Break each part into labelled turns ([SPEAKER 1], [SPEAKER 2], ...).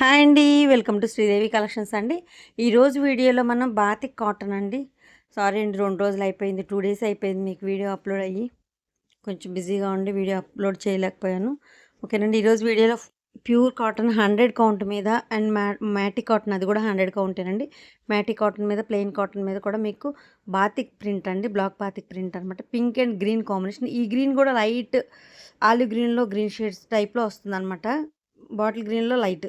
[SPEAKER 1] Hi అండి. Welcome to Sridevi collections అండి. ఈరోజు వీడియోలో మనం బాతిక్ కాటన్ అండి. సారీ అండి రెండు రోజులు అయిపోయింది టూ డేస్ అయిపోయింది మీకు వీడియో అప్లోడ్ అయ్యి. కొంచెం బిజీగా ఉండి వీడియో అప్లోడ్ చేయలేకపోయాను. ఓకేనండి ఈరోజు వీడియోలో ప్యూర్ కాటన్ హండ్రెడ్ కౌంట్ మీద అండ్ మ్యా మ్యాటి కాటన్ అది కూడా హండ్రెడ్ కౌంటేనండి. మ్యాటి కాటన్ మీద ప్లెయిన్ కాటన్ మీద కూడా మీకు బాతిక్ ప్రింట్ అండి బ్లాక్ బాతిక్ ప్రింట్ అనమాట పింక్ అండ్ గ్రీన్ కాంబినేషన్. ఈ గ్రీన్ కూడా లైట్ ఆలివ్ గ్రీన్లో గ్రీన్ షేడ్స్ టైప్లో వస్తుంది అనమాట బాటిల్ గ్రీన్లో లైట్.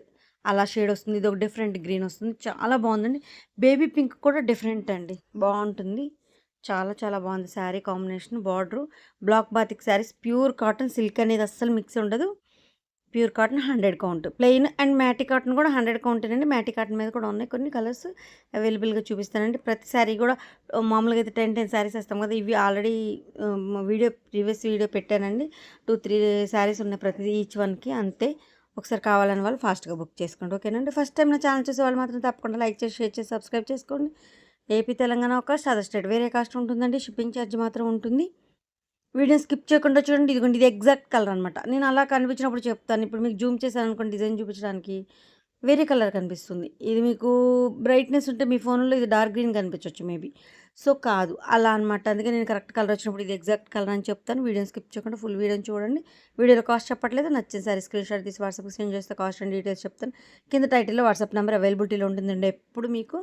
[SPEAKER 1] అలా షేడ్ వస్తుంది ఇది ఒక డిఫరెంట్ గ్రీన్ వస్తుంది. చాలా బాగుందండి. బేబీ పింక్ కూడా డిఫరెంట్ అండి. బాగుంటుంది. చాలా చాలా బాగుంది sari combination border. Block batik saris pure cotton silk అనేది అస్సలు మిక్స్ ఉండదు. Pure cotton hundred count. Plain and matty cotton కూడా హండ్రెడ్ కౌంట్ అండి మ్యాటి కాటన్ మీద కూడా ఉన్నాయి. కొన్ని కలర్స్ అవైలబుల్గా చూపిస్తానండి. ప్రతి శారీ కూడా మామూలుగా అయితే టెన్ టెన్ శారీస్ వేస్తాం కదా ఇవి ఆల్రెడీ వీడియో ప్రీవియస్ వీడియో పెట్టానండి. టూ త్రీ శారీస్ ఉన్నాయి ప్రతి ఈచ్ వన్కి అంతే. ఒకసారి కావాలని వాళ్ళు ఫాస్ట్గా బుక్ చేసుకోండి. ఓకేనండి ఫస్ట్ టైం నా ఛానల్ చూసే వాళ్ళు మాత్రం తప్పకుండా లైక్ చేసి షేర్ చేసి సబ్స్క్రైబ్ చేసుకోండి. ఏపీ తెలంగాణ ఒక అదర్ స్టేట్. వేరే కాస్ట్ ఉంటుందండి. షిప్పింగ్ ఛార్జ్ మాత్రం ఉంటుంది. వీడియో స్కిప్ చేయకుండా చూడండి. ఇదిగోండి ఇది ఎగ్జాక్ట్ కలర్ అనమాట నేను అలా కనిపించినప్పుడు చెప్తాను. ఇప్పుడు మీకు జూమ్ చేశాను అనుకోండి డిజైన్ చూపించడానికి వేరే కలర్ కనిపిస్తుంది. ఇది మీకు బ్రైట్నెస్ ఉంటే మీ ఫోన్లో ఇది డార్క్ గ్రీన్ కనిపించవచ్చు మేబీ. సో కాదు. అలా అనమాట అందుకే నేను కరెక్ట్ కలర్ వచ్చినప్పుడు ఇది ఎగ్జాక్ట్ కలర్ అని చెప్తాను. వీడియోని స్కిప్ చేయకుండా ఫుల్ వీడియోని చూడండి. వీడియోలో కాస్ట్ చెప్పట్లేదు. నచ్చిన సారీ స్క్రీన్ షాట్ తీసి వాట్సాప్కి సెండ్ చేస్తే కాస్ట్ అండ్ డీటెయిల్స్ చెప్తాను. కింద టైటిల్లో వాట్సాప్ నెంబర్ అవైలబిలిటీలో ఉంటుందండి. ఎప్పుడు మీకు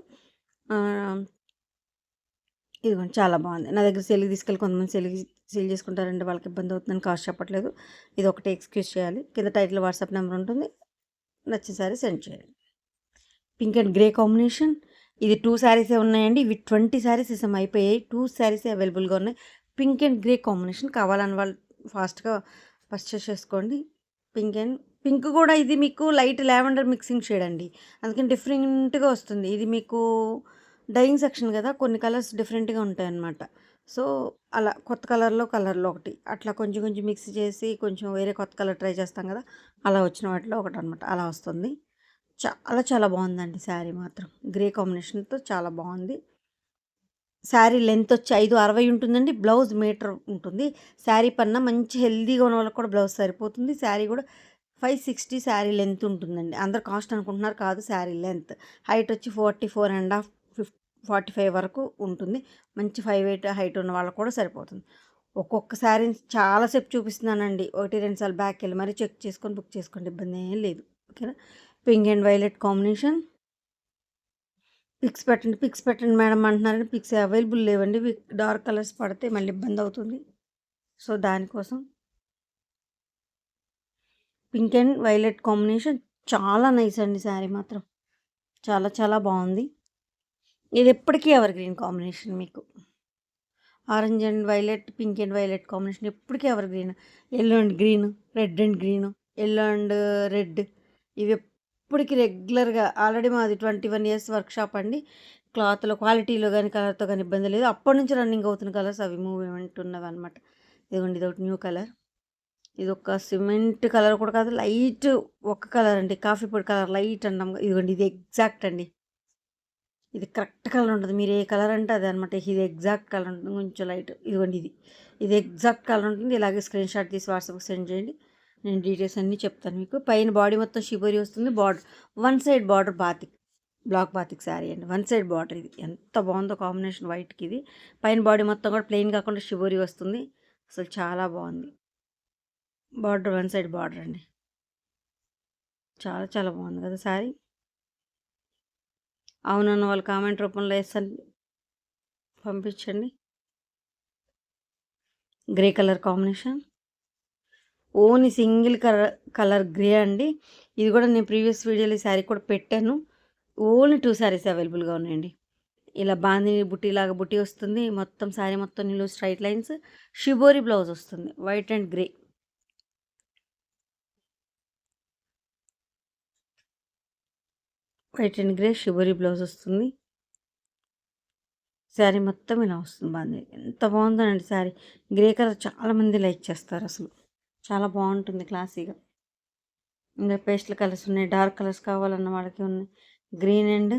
[SPEAKER 1] ఇదిగోండి చాలా బాగుంది. నా దగ్గర సెల్కి తీసుకెళ్ళి కొంతమంది సెల్కి సీల్ చేసుకుంటారంటే వాళ్ళకి ఇబ్బంది అవుతుందని కాస్ట్ చెప్పట్లేదు. ఇది ఒకటి ఎక్స్క్యూజ్ చేయాలి. కింద టైటిల్ వాట్సాప్ నెంబర్ ఉంటుంది. నచ్చిన సెండ్ చేయండి. Pink and grey combination. ఇది టూ శారీసే ఉన్నాయండి. ఇవి ట్వంటీ శారీస్ ఇసం అయిపోయాయి. టూ శారీసే అవైలబుల్గా ఉన్నాయి. పింక్ అండ్ గ్రే కాంబినేషన్ కావాలని వాళ్ళు ఫాస్ట్గా పర్చేస్ చేసుకోండి. పింక్ అండ్ పింక్ కూడా ఇది మీకు లైట్ లావెండర్ మిక్సింగ్ షేడ్ అండి. అందుకని డిఫరెంట్గా వస్తుంది. ఇది మీకు డైయింగ్ సెక్షన్ కదా కొన్ని కలర్స్ డిఫరెంట్గా ఉంటాయి అన్నమాట సో అలా కొత్త కలర్లో కలర్లో ఒకటి. అట్లా కొంచెం కొంచెం మిక్స్ చేసి కొంచెం వేరే కొత్త కలర్ ట్రై చేస్తాం కదా అలా వచ్చిన వాటిలో ఒకటి అనమాట అలా వస్తుంది. చాలా చాలా బాగుందండి శారీ మాత్రం. గ్రే కాంబినేషన్తో చాలా బాగుంది. శారీ లెంత్ వచ్చి ఐదు అరవై ఉంటుందండి. బ్లౌజ్ మీటర్ ఉంటుంది. శారీ పన్న మంచి హెల్దీగా ఉన్న వాళ్ళకి కూడా బ్లౌజ్ సరిపోతుంది. శారీ కూడా ఫైవ్ సిక్స్టీ శారీ లెంత్ ఉంటుందండి. అందరు కాస్ట్ అనుకుంటున్నారు కాదు శారీ లెంత్. హైట్ వచ్చి forty four and half fif forty five వరకు ఉంటుంది. మంచి ఫైవ్ ఎయిట్ హైట్ ఉన్న వాళ్ళకి కూడా సరిపోతుంది. ఒక్కొక్క శారీ చాలాసేపు చూపిస్తున్నానండి. ఒకటి రెండుసార్లు బ్యాక్ వెళ్ళి మరీ చెక్ చేసుకొని బుక్ చేసుకోండి. ఇబ్బంది ఏం లేదు. ఓకేనా? Pink and violet combination pics పెట్టండి పిక్స్ పెట్టండి మేడం అంటున్నారని పిక్స్ అవైలబుల్ లేవండి. డార్క్ కలర్స్ పడితే మళ్ళీ ఇబ్బంది అవుతుంది. సో దానికోసం. పింక్ అండ్ వైలెట్ కాంబినేషన్ చాలా నైస్ అండి శారీ మాత్రం. చాలా చాలా బాగుంది. ఇది ఎప్పటికీ ఎవర్ గ్రీన్ కాంబినేషన్ మీకు. Orange and violet pink and violet combination ఎప్పటికీ evergreen yellow and green red and green yellow and red ఇవి ఇప్పటికి రెగ్యులర్గా ఆల్రెడీ మాది ట్వంటీ వన్ ఇయర్స్ వర్క్షాప్ అండి. క్లాత్లో క్వాలిటీలో కానీ కలర్తో కానీ ఇబ్బంది లేదు. అప్పటి నుంచి రన్నింగ్ అవుతున్న కలర్స్ అవి మూవ్మెంట్ ఉన్నవి అనమాట ఇదిగోండి ఇది ఒకటి న్యూ కలర్. ఇది ఒక సిమెంట్ కలర్ కూడా కాదు లైట్ ఒక కలర్ అండి. కాఫీ పొడి కలర్ లైట్ అన్నాం. ఇదిగోండి ఇది ఎగ్జాక్ట్ అండి. ఇది కరెక్ట్ కలర్ ఉంటుంది. మీరు ఏ కలర్ అంటే అదే అనమాట ఇది ఎగ్జాక్ట్ కలర్ ఉంటుంది. కొంచెం లైట్. ఇదిగోండి ఇది. ఇది ఎగ్జాక్ట్ కలర్ ఉంటుంది. ఇలాగే స్క్రీన్ షాట్ తీసి వాట్సాప్కి సెండ్ చేయండి. నేను డీటెయిల్స్ అన్నీ చెప్తాను మీకు. పైన బాడీ మొత్తం షిబోరి వస్తుంది. Border one side border batik block batik sari అండి. వన్ సైడ్ బార్డర్ ఇది. ఎంత బాగుందో కాంబినేషన్ వైట్కి ఇది పైన బాడీ మొత్తం కూడా ప్లెయిన్ కాకుండా షిబోరి వస్తుంది. అసలు చాలా బాగుంది. బార్డర్ వన్ సైడ్ బార్డర్ అండి. చాలా చాలా బాగుంది కదా శారీ అవునన్న వాళ్ళు కామెంట్ రూపంలో వేస్తాను పంపించండి. Grey colour combination only single colour colour grey అండి. ఇది కూడా నేను ప్రీవియస్ వీడియోలో ఈ శారీ కూడా పెట్టాను. ఓన్లీ టూ శారీస్ అవైలబుల్గా ఉన్నాయండి. ఇలా బాందిని బుట్టిలాగా బుట్టి వస్తుంది. మొత్తం శారీ మొత్తం నిలువు స్ట్రైట్ లైన్స్. షిబోరి బ్లౌజ్ వస్తుంది. White and grey. White and grey shibori blouse వస్తుంది. శారీ మొత్తం ఇలా వస్తుంది బాగుంది ఎంత బాగుందోనండి శారీ. గ్రే కలర్ చాలామంది లైక్ చేస్తారు అసలు. చాలా బాగుంటుంది క్లాసీగా. ఇంకా పేస్ట్ల కలర్స్ ఉన్నాయి డార్క్ కలర్స్ కావాలన్న వాళ్ళకి ఉన్నాయి గ్రీన్ అండ్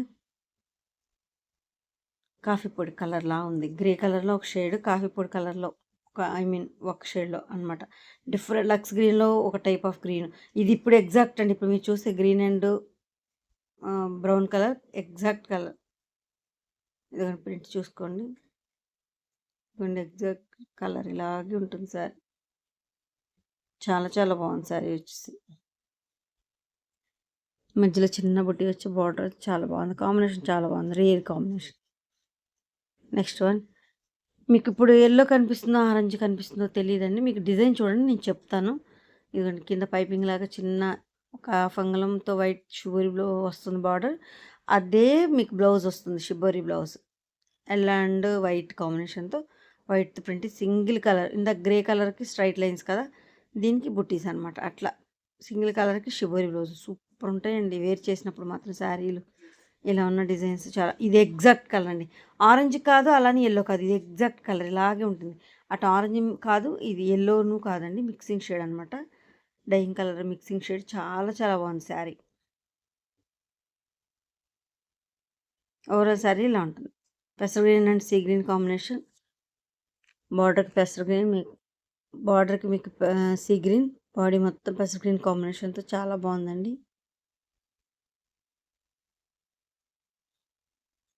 [SPEAKER 1] కాఫీ పొడి కలర్లా ఉంది. గ్రే కలర్లో ఒక షేడ్ కాఫీ పొడి కలర్లో ఒక ఐ మీన్ ఒక షేడ్లో అనమాట డిఫరెంట్ లక్స్ గ్రీన్లో ఒక టైప్ ఆఫ్ గ్రీన్. ఇది ఇప్పుడు ఎగ్జాక్ట్ అండి ఇప్పుడు మీరు చూస్తే green and brown colour exact colour. ఇది ప్రింట్ చూసుకోండి. ఇదిగోండి ఎగ్జాక్ట్ కలర్ ఇలాగే ఉంటుంది సార్. చాలా చాలా బాగుంది సారీ వచ్చేసి. మధ్యలో చిన్న బుట్టి వచ్చి బార్డర్ చాలా బాగుంది. కాంబినేషన్ చాలా బాగుంది. Rare combination. Next one. మీకు ఇప్పుడు ఎల్లో కనిపిస్తుందో ఆరెంజ్ కనిపిస్తుందో తెలియదండి. మీకు డిజైన్ చూడండి నేను చెప్తాను. ఇదిగోండి కింద పైపింగ్ లాగా చిన్న ఒక ఫంగలంతో వైట్ షుబోరీలో వస్తుంది బార్డర్. అదే మీకు బ్లౌజ్ వస్తుంది shibori blouse. Yellow and white కాంబినేషన్తో. వైట్ ప్రింట్ సింగిల్ కలర్ ఇందాక గ్రే కలర్కి స్ట్రైట్ లైన్స్ కదా. దీనికి బుట్టీస్ అనమాట అట్లా సింగిల్ కలర్కి శిబోరి బ్లౌజ్ సూపర్ ఉంటాయండి. వేర్ చేసినప్పుడు మాత్రం శారీలు ఇలా ఉన్న డిజైన్స్ చాలా ఇది ఎగ్జాక్ట్ కలర్ అండి. ఆరెంజ్ కాదు అలానే ఎల్లో కాదు. ఇది ఎగ్జాక్ట్ కలర్ ఇలాగే ఉంటుంది. అటు ఆరెంజ్ కాదు ఇది ఎల్లోను కాదండి మిక్సింగ్ షేడ్ అనమాట డైయింగ్ కలర్ మిక్సింగ్ షేడ్ చాలా చాలా బాగుంది శారీ. ఓవరాల్ శారీ ఇలా ఉంటుంది. పెసర్ green and sea green combination బార్డర్కి పెసర్ గ్రీన్ మీకు బార్డర్కి మీకు సీ గ్రీన్ బాడీ మొత్తం పెసర్ గ్రీన్ కాంబినేషన్తో చాలా బాగుందండి.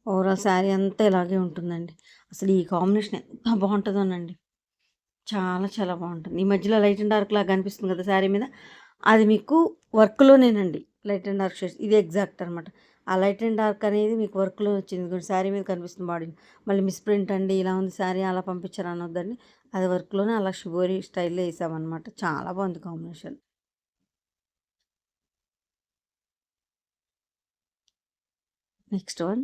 [SPEAKER 1] ఓవరాల్ శారీ అంతా ఇలాగే ఉంటుందండి. అసలు ఈ కాంబినేషన్ ఎంత బాగుంటుందోనండి. చాలా చాలా బాగుంటుంది. ఈ మధ్యలో లైట్ అండ్ డార్క్ లాగా కనిపిస్తుంది కదా శారీ మీద. అది మీకు వర్క్లోనేనండి. Light and dark shades. ఇది ఎగ్జాక్ట్ అనమాట ఆ లైట్ అండ్ డార్క్ అనేది మీకు వర్క్లో వచ్చింది. శారీ మీద కనిపిస్తుంది బాడీ మళ్ళీ మిస్ ప్రింట్ అండి ఇలా ఉంది శారీ అలా పంపించారు అనొద్దండి. అది వర్క్లోనే అలా షుబోరీ స్టైల్లో వేసామన్నమాట. చాలా బాగుంది కాంబినేషన్. Next one.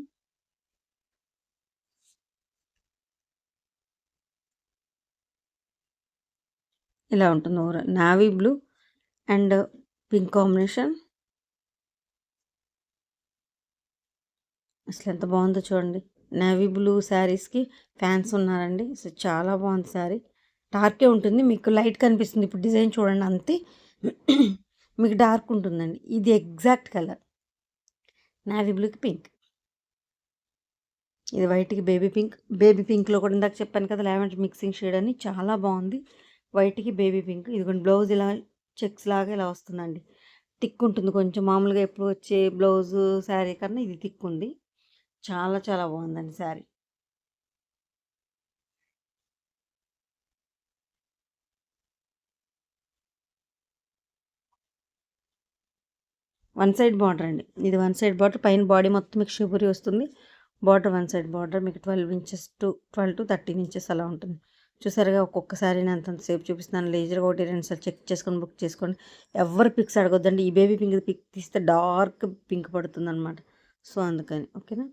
[SPEAKER 1] ఇలా ఉంటుంది overall. Navy blue and pink combination. అసలు ఎంత బాగుందో చూడండి. నేవీ బ్లూ శారీస్కి ఫ్యాన్స్ ఉన్నారండి. అసలు చాలా బాగుంది శారీ డార్కే ఉంటుంది. మీకు లైట్ కనిపిస్తుంది. ఇప్పుడు డిజైన్ చూడండి అంతే. మీకు డార్క్ ఉంటుందండి. ఇది ఎగ్జాక్ట్ కలర్ నావీ బ్లూకి పింక్ ఇది వైట్కి బేబీ పింక్ బేబీ పింక్లో కూడా ఇందాక చెప్పాను కదా లెవెంట్ మిక్సింగ్ షేడ్ అని. చాలా బాగుంది. వైట్కి బేబీ పింక్ ఇదిగోండి బ్లౌజ్ ఇలా చెక్స్ లాగా ఇలా వస్తుందండి. థిక్ ఉంటుంది. కొంచెం మామూలుగా ఎప్పుడు వచ్చే బ్లౌజ్ శారీ కన్నా ఇది థిక్ ఉంది. చాలా చాలా బాగుందండి శారీ. వన్ సైడ్ బార్డర్ అండి. ఇది వన్ సైడ్ బార్డర్. పైన బాడీ మొత్తం మీకు షిబురి వస్తుంది. Border one side border. మీకు twelve inches to twelve to thirteen inches అలా ఉంటుంది. చూసారుగా ఒక్కొక్కసారి నేను అంతంతసేపు చూపిస్తున్నాను. లేజర్గా ఒకటి రెండు సార్లు చెక్ చేసుకొని బుక్ చేసుకోండి. ఎవరు పిక్స్ అడగొద్దండి. ఈ బేబీ పింక్ పిక్ తీస్తే డార్క్ పింక్ పడుతుంది అనమాట సో అందుకని. ఓకేనా?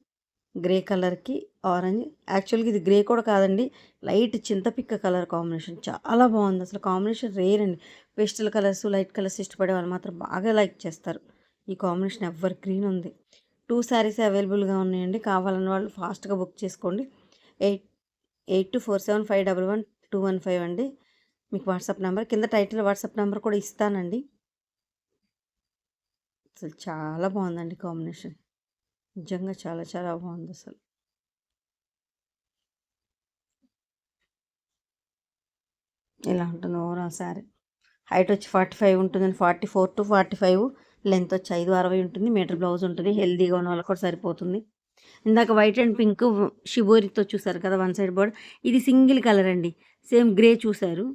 [SPEAKER 1] గ్రే కలర్కి ఆరెంజ్. యాక్చువల్గా ఇది గ్రే కూడా కాదండి లైట్ చింతపిక్క కలర్ కాంబినేషన్. చాలా బాగుంది. అసలు కాంబినేషన్ రేర్ అండి. పేస్టల్ కలర్స్ లైట్ కలర్స్ ఇష్టపడే వాళ్ళు మాత్రం బాగా లైక్ చేస్తారు. ఈ కాంబినేషన్ ఎవర్ గ్రీన్ ఉంది. టూ శారీస్ అవైలబుల్గా ఉన్నాయండి. కావాలని వాళ్ళు ఫాస్ట్గా బుక్ చేసుకోండి. Eight eight two four seven five double one two one five అండి. మీకు వాట్సాప్ నెంబర్ కింద టైటిల్ వాట్సాప్ నెంబర్ కూడా ఇస్తానండి. అసలు చాలా బాగుందండి కాంబినేషన్. నిజంగా చాలా చాలా బాగుంది అసలు ఇలా ఉంటుంది ఓవరాల్ శారీ. హైట్ వచ్చి ఫార్టీ ఫైవ్ ఉంటుందండి. Forty four to forty five length వచ్చి ఐదు అరవై ఉంటుంది. మీటర్ బ్లౌజ్ ఉంటుంది. హెల్దీగా ఉన్న వాళ్ళకి కూడా సరిపోతుంది. ఇందాక వైట్ అండ్ పింక్ షిబోరితో చూసారు కదా వన్ సైడ్ బోర్డ్. ఇది సింగిల్ కలర్ అండి. సేమ్ గ్రే చూసారు.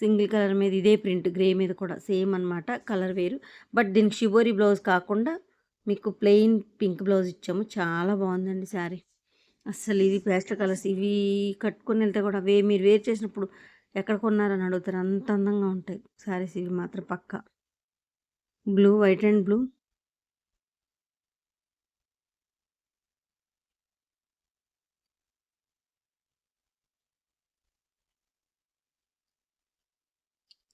[SPEAKER 1] సింగిల్ కలర్ మీద ఇదే ప్రింట్ గ్రే మీద కూడా సేమ్ అనమాట కలర్ వేరు. బట్ దీనికి షిబోరి బ్లౌజ్ కాకుండా మీకు ప్లెయిన్ పింక్ బ్లౌజ్ ఇచ్చాము. చాలా బాగుందండి శారీ అసలు ఇది పేస్టల్ కలర్స్ ఇవి కట్టుకొని వెళ్తే కూడా వే మీరు వేర్ చేసినప్పుడు ఎక్కడ కొన్నారని అడుగుతారు. అంత అందంగా ఉంటాయి. శారీస్ ఇవి మాత్రం పక్క. బ్లూ వైట్ అండ్ బ్లూ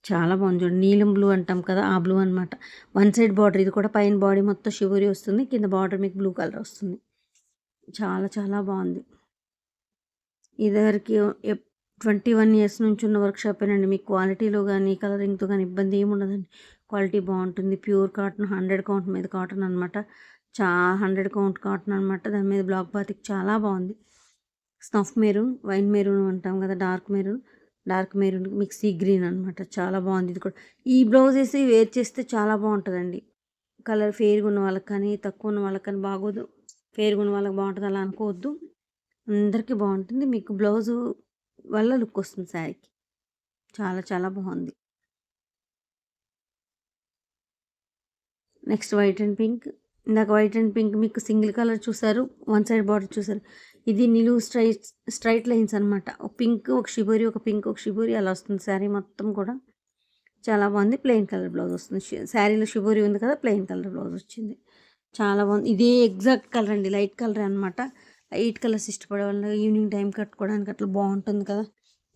[SPEAKER 1] చాలా బాగుంది చూడండి. నీలం బ్లూ అంటాం కదా ఆ బ్లూ అనమాట వన్ సైడ్ బార్డర్ ఇది కూడా పైన బాడీ మొత్తం షివరి వస్తుంది. కింద బార్డర్ మీకు బ్లూ కలర్ వస్తుంది. చాలా చాలా బాగుంది. ఇదివరకు ట్వంటీ వన్ ఇయర్స్ నుంచి ఉన్న వర్క్ అండి మీకు క్వాలిటీలో కానీ కలరింగ్తో కానీ ఇబ్బంది ఏమి ఉండదండి. క్వాలిటీ బాగుంటుంది. ప్యూర్ కాటన్ హండ్రెడ్ కౌంట్ మీద కాటన్ అనమాట చా హండ్రెడ్ కౌంట్ కాటన్ అనమాట దాని మీద బ్లాక్ బాతిక్ చాలా బాగుంది. స్నఫ్ మెరూన్ వైన్ మెరూన్ అంటాం కదా డార్క్ మెరూన్ డార్క్ మెరూన్ మిక్సీ గ్రీన్ అనమాట చాలా బాగుంది ఇది కూడా. ఈ బ్లౌజ్ వేసి వేర్ చేస్తే చాలా బాగుంటుందండి. కలర్ ఫేర్గా ఉన్న వాళ్ళకి కానీ తక్కువ ఉన్న వాళ్ళకి కానీ బాగోదు. ఫేర్గా ఉన్న వాళ్ళకి బాగుంటుంది అలా అనుకోవద్దు. అందరికీ బాగుంటుంది. మీకు బ్లౌజు వల్ల లుక్ వస్తుంది శారీకి. చాలా చాలా బాగుంది. Next white and pink. ఇందాక వైట్ అండ్ పింక్ మీకు సింగిల్ కలర్ చూసారు వన్ సైడ్ బార్డర్ చూసారు ఇది నిలువు స్ట్రైట్ స్ట్రైట్ లైన్స్ అనమాట ఒక పింక్ ఒక షిబోరి ఒక పింక్ ఒక షిబోరి అలా వస్తుంది. శారీ మొత్తం కూడా చాలా బాగుంది. ప్లెయిన్ కలర్ బ్లౌజ్ వస్తుంది. శారీలో షిబోరి ఉంది కదా ప్లెయిన్ కలర్ బ్లౌజ్ వచ్చింది. చాలా బాగుంది. ఇదే ఎగ్జాక్ట్ కలర్ అండి. లైట్ కలర్ అనమాట లైట్ కలర్స్ ఇష్టపడే వాళ్ళు ఈవినింగ్ టైం కట్టుకోవడానికి అట్లా బాగుంటుంది కదా.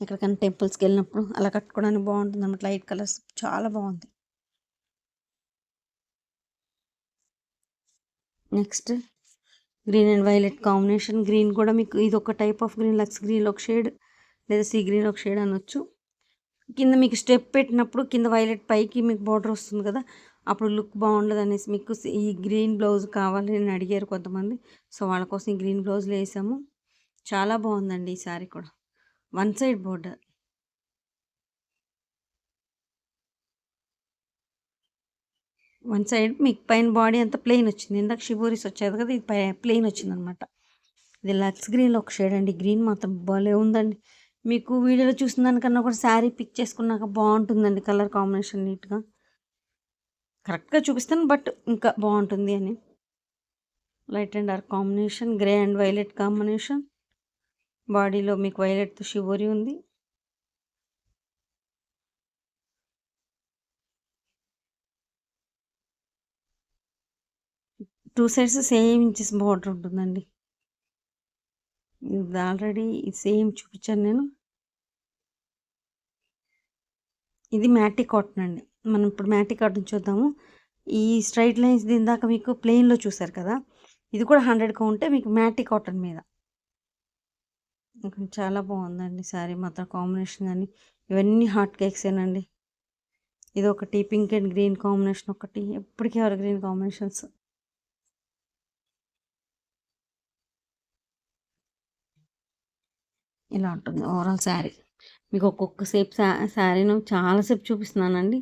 [SPEAKER 1] ఎక్కడికైనా టెంపుల్స్కి వెళ్ళినప్పుడు అలా కట్టుకోవడానికి బాగుంటుంది అనమాట లైట్ కలర్స్ చాలా బాగుంది. Next green and violet combination. Green కూడా మీకు ఇది ఒక టైప్ ఆఫ్ గ్రీన్ లక్స్ గ్రీన్ ఒక షేడ్ లేదా సీ గ్రీన్ ఒక షేడ్ అనొచ్చు. కింద మీకు స్టెప్ పెట్టినప్పుడు కింద వైలెట్ పైకి మీకు బార్డర్ వస్తుంది కదా అప్పుడు లుక్ బాగుండదు అనేసి మీకు ఈ గ్రీన్ బ్లౌజ్ కావాలి అని అడిగారు కొంతమంది. సో వాళ్ళ కోసం ఈ గ్రీన్ బ్లౌజ్లు వేసాము. చాలా బాగుందండి ఈ శారీ కూడా. One side border. One side మీకు పైన బాడీ అంతా ప్లెయిన్ వచ్చింది. ఇందాక షిబోరీస్ వచ్చేది కదా ఇది పై ప్లెయిన్ వచ్చింది అనమాట ఇది లక్స్ గ్రీన్లో ఒక షేడ్ అండి. గ్రీన్ మాత్రం భలే ఉందండి. మీకు వీడియోలో చూసిన దానికన్నా కూడా శారీ పిక్ చేసుకున్నాక బాగుంటుందండి కలర్ కాంబినేషన్ నీట్గా. కరెక్ట్గా చూపిస్తాను బట్ ఇంకా బాగుంటుంది అని. Light and dark combination grey and violet combination. బాడీలో మీకు వైలెట్తో షివోరీ ఉంది. Two sides same inches border ఉంటుందండి. ఇది ఆల్రెడీ సేమ్ చూపించాను నేను. ఇది మ్యాటీ కాటన్ అండి. మనం ఇప్పుడు మ్యాటీ కాటన్ చూద్దాము. ఈ స్ట్రైట్ లైన్స్ దీని దాకా మీకు ప్లెయిన్లో చూసారు కదా? ఇది కూడా హండ్రెడ్గా ఉంటే మీకు మ్యాటీ కాటన్ మీద. చాలా బాగుందండి శారీ మాత్రం కాంబినేషన్ కానీ. ఇవన్నీ హాట్ కేక్సేనండి ఇది ఒకటి పింక్ అండ్ గ్రీన్ కాంబినేషన్ ఒకటి. ఎప్పటికీ ఎవరు గ్రీన్ కాంబినేషన్స్. ఇలా ఉంటుంది ఓవరాల్ శారీ మీకు ఒక్కొక్క సేపు శా శారీను చాలాసేపు చూపిస్తున్నానండి.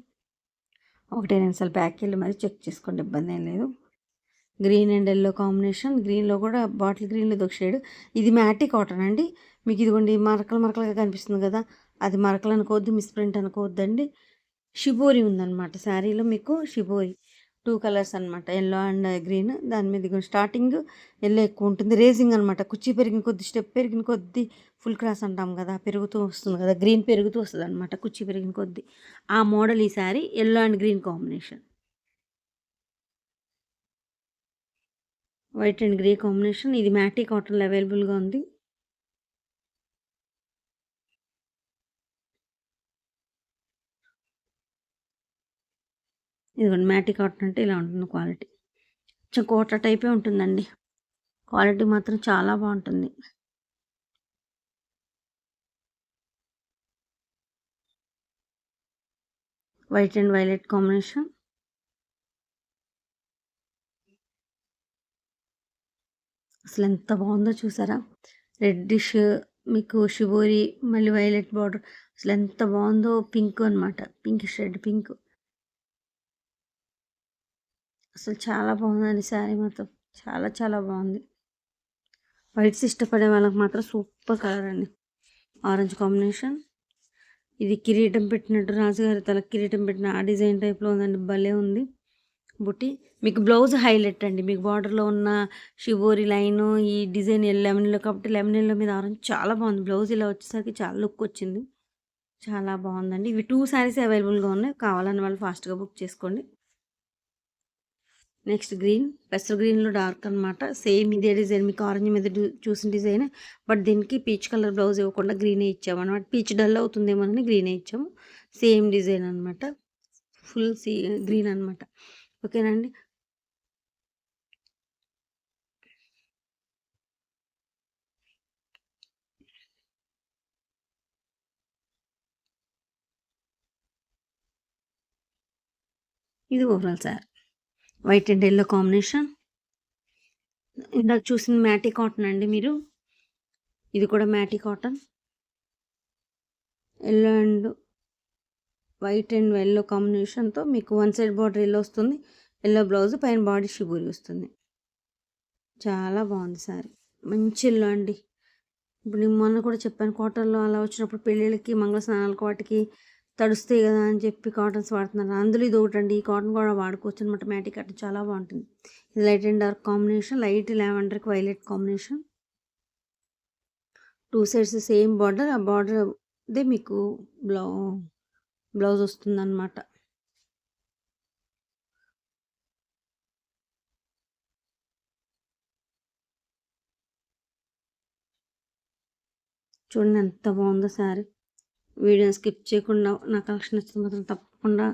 [SPEAKER 1] ఒకటే నిమిషాలు ప్యాక్ వెళ్ళి మరి చెక్ చేసుకోండి ఇబ్బంది ఏం లేదు. గ్రీన్ అండ్ ఎల్లో కాంబినేషన్ గ్రీన్లో కూడా బాటిల్ గ్రీన్లో ఒక షేడ్ ఇది మ్యాటీ కాటన్ అండి. మీకు ఇదిగోండి మరకలు మరకలుగా కనిపిస్తుంది కదా అది మరకలు అనుకోవద్దు మిస్ప్రింట్ అనుకోవద్దండి. షిబోరి ఉందన్నమాట శారీలో మీకు షిబోరి టూ కలర్స్ అనమాట ఎల్లో అండ్ గ్రీన్. దాని మీద స్టార్టింగ్ ఎల్లో ఎక్కువ ఉంటుంది. రేసింగ్ అనమాట కుర్చీ పెరిగిన కొద్ది స్టెప్ పెరిగిన కొద్ది ఫుల్ క్రాస్ అంటాం కదా పెరుగుతూ వస్తుంది కదా గ్రీన్ పెరుగుతూ వస్తుంది అనమాట కుర్చీ పెరిగిన కొద్ది. ఆ మోడల్ ఈ sari yellow and green combination. White and grey combination. ఇది మ్యాటీ కాటన్లో అవైలబుల్గా ఉంది. ఇదిగోండి మ్యాటీ కాటన్ అంటే ఇలా ఉంటుంది క్వాలిటీ. కొంచెం కోట టైపే ఉంటుందండి. క్వాలిటీ మాత్రం చాలా బాగుంటుంది. White and violet combination. అసలు ఎంత బాగుందో చూసారా? రెడ్డిష్ మీకు షిబోరి మళ్ళీ వైలెట్ బార్డర్. అసలు ఎంత బాగుందో పింక్ అనమాట పింక్ షెడ్ పింక్. అసలు చాలా బాగుందండి శారీ మాత్రం. చాలా చాలా బాగుంది. వైట్స్ ఇష్టపడే వాళ్ళకి మాత్రం సూపర్ కలర్ అండి. Orange combination. ఇది కిరీటం పెట్టినట్టు రాజుగారి తల కిరీటం పెట్టిన ఆ డిజైన్ టైప్లో ఉందండి. భలే ఉంది. బుట్టి మీకు బ్లౌజ్ హైలైట్ అండి. మీకు బార్డర్లో ఉన్న షివోరి లైన్ ఈ డిజైన్ లెమన్లో కాబట్టి లెమన్లో మీద ఆరెంజ్ చాలా బాగుంది. బ్లౌజ్ ఇలా వచ్చేసరికి చాలా లుక్ వచ్చింది. చాలా బాగుందండి. ఇవి టూ శారీస్ అవైలబుల్గా ఉన్నాయి. కావాలని వాళ్ళు ఫాస్ట్గా బుక్ చేసుకోండి. నెక్స్ట్ గ్రీన్ పెసర్ గ్రీన్లో డార్క్ అనమాట సేమ్ ఇదే డిజైన్ మీకు ఆరెంజ్ మీద చూసిన డిజైన్ బట్ దీనికి పీచ్ కలర్ బ్లౌజ్ ఇవ్వకుండా గ్రీనే ఇచ్చాము అనమాట పీచ్ డల్ అవుతుందేమోనని గ్రీనే ఇచ్చాము. సేమ్ డిజైన్ అనమాట ఫుల్ సీ గ్రీన్ అనమాట ఓకేనండి? ఇది overall sir. White and yellow combination. ఇందాక చూసిన మ్యాటీ కాటన్ అండి మీరు. ఇది కూడా matty cotton. Yellow and white and yellow కాంబినేషన్తో మీకు వన్ సైడ్ బార్డర్ ఎల్లో వస్తుంది ఎల్లో బ్లౌజ్ పైన బాడీ షిబూరి వస్తుంది. చాలా బాగుంది సారీ. మంచి ఎల్లో అండి. ఇప్పుడు నేను మొన్న కూడా చెప్పాను కాటన్లో అలా వచ్చినప్పుడు పెళ్ళిళ్ళకి మంగళ స్నానాలకు వాటికి తడుస్తాయి కదా అని చెప్పి కాటన్స్ వాడుతున్నారు. అందులో ఇది ఒకటి అండి ఈ కాటన్ కూడా వాడుకోవచ్చు అనమాట మ్యాటిక్ కట్ చాలా బాగుంటుంది. ఇది light and dark combination. Light లెవెండర్కి violet combination. Two sides same border. ఆ బార్డర్ అదే మీకు బ్లౌ బ్లౌజ్ వస్తుందన్నమాట. చూడండి ఎంత బాగుందో శారీ. వీడియోని స్కిప్ చేయకుండా నా కలెక్షన్ నచ్చితే మాత్రం తప్పకుండా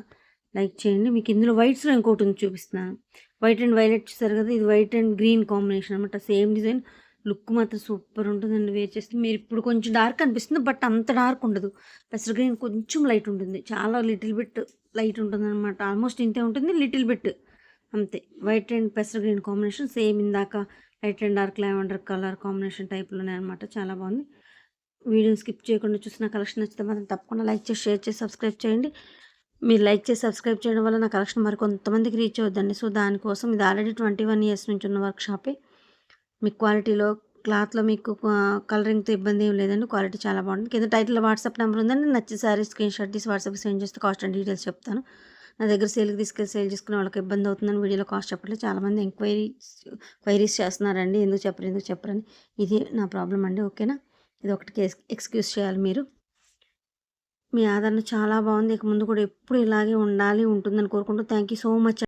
[SPEAKER 1] లైక్ చేయండి. మీకు ఇందులో వైట్స్లో ఇంకోటి ఉంది చూపిస్తున్నాను. వైట్ అండ్ వైలెట్ చూసారు కదా ఇది వైట్ అండ్ గ్రీన్ కాంబినేషన్ అనమాట సేమ్ డిజైన్. లుక్ మాత్రం సూపర్ ఉంటుందండి. వేర్ చేస్తే మీరు ఇప్పుడు కొంచెం డార్క్ అనిపిస్తుంది బట్ అంత డార్క్ ఉండదు. పెసర గ్రీన్ కొంచెం లైట్ ఉంటుంది. చాలా లిటిల్ బిట్ లైట్ ఉంటుంది అనమాట ఆల్మోస్ట్ ఇంతే ఉంటుంది లిటిల్ బిట్. అంతే. వైట్ అండ్ పెసర గ్రీన్ కాంబినేషన్. సేమ్ ఇందాక light and dark lavender colour combination టైప్లోనే అనమాట చాలా బాగుంది. వీడియో స్కిప్ చేయకుండా చూసిన కలెక్షన్ నచ్చితే మాత్రం తప్పకుండా లైక్ చేసి షేర్ చేసి సబ్స్క్రైబ్ చేయండి. మీరు లైక్ చేసి సబ్స్క్రైబ్ చేయడం వల్ల నా కలెక్షన్ మరి కొంతమందికి రీచ్ అవుద్దండి. సో దానికోసం ఇది ఆల్రెడీ ట్వంటీ వన్ ఇయర్స్ నుంచి ఉన్న వర్క్ షాపే మీ క్వాలిటీలో క్లాత్లో మీకు కలరింగ్తో ఇబ్బంది ఏం లేదండి. క్వాలిటీ చాలా బాగుంటుంది కింద టైటిల్లో వాట్సాప్ నెంబర్ ఉందండి. నచ్చి సారీ స్క్రీన్ షాట్ తీసి వాట్సాప్ సెండ్ చేస్తే కాస్ట్ అండ్ డీటెయిల్స్ చెప్తాను. నా దగ్గర సేల్కి తీసుకెళ్ళి సేల్ చేసుకునే వాళ్ళకి ఇబ్బంది అవుతుందని వీడియోలో కాస్ట్ చెప్పట్లేదు చాలామంది ఎంక్వైరీస్ క్వైరీస్ చేస్తున్నారండి. ఎందుకు చెప్పరు ఎందుకు చెప్పరని. ఇది నా ప్రాబ్లం అండి. ఓకేనా? ఇది ఒకటి ఎక్స్క్యూజ్ చేయాలి మీరు. మీ ఆదరణ చాలా బాగుంది. ఇక ముందు కూడా ఎప్పుడు ఇలాగే ఉండాలి ఉంటుందని కోరుకుంటూ థ్యాంక్ యూ సో మచ్.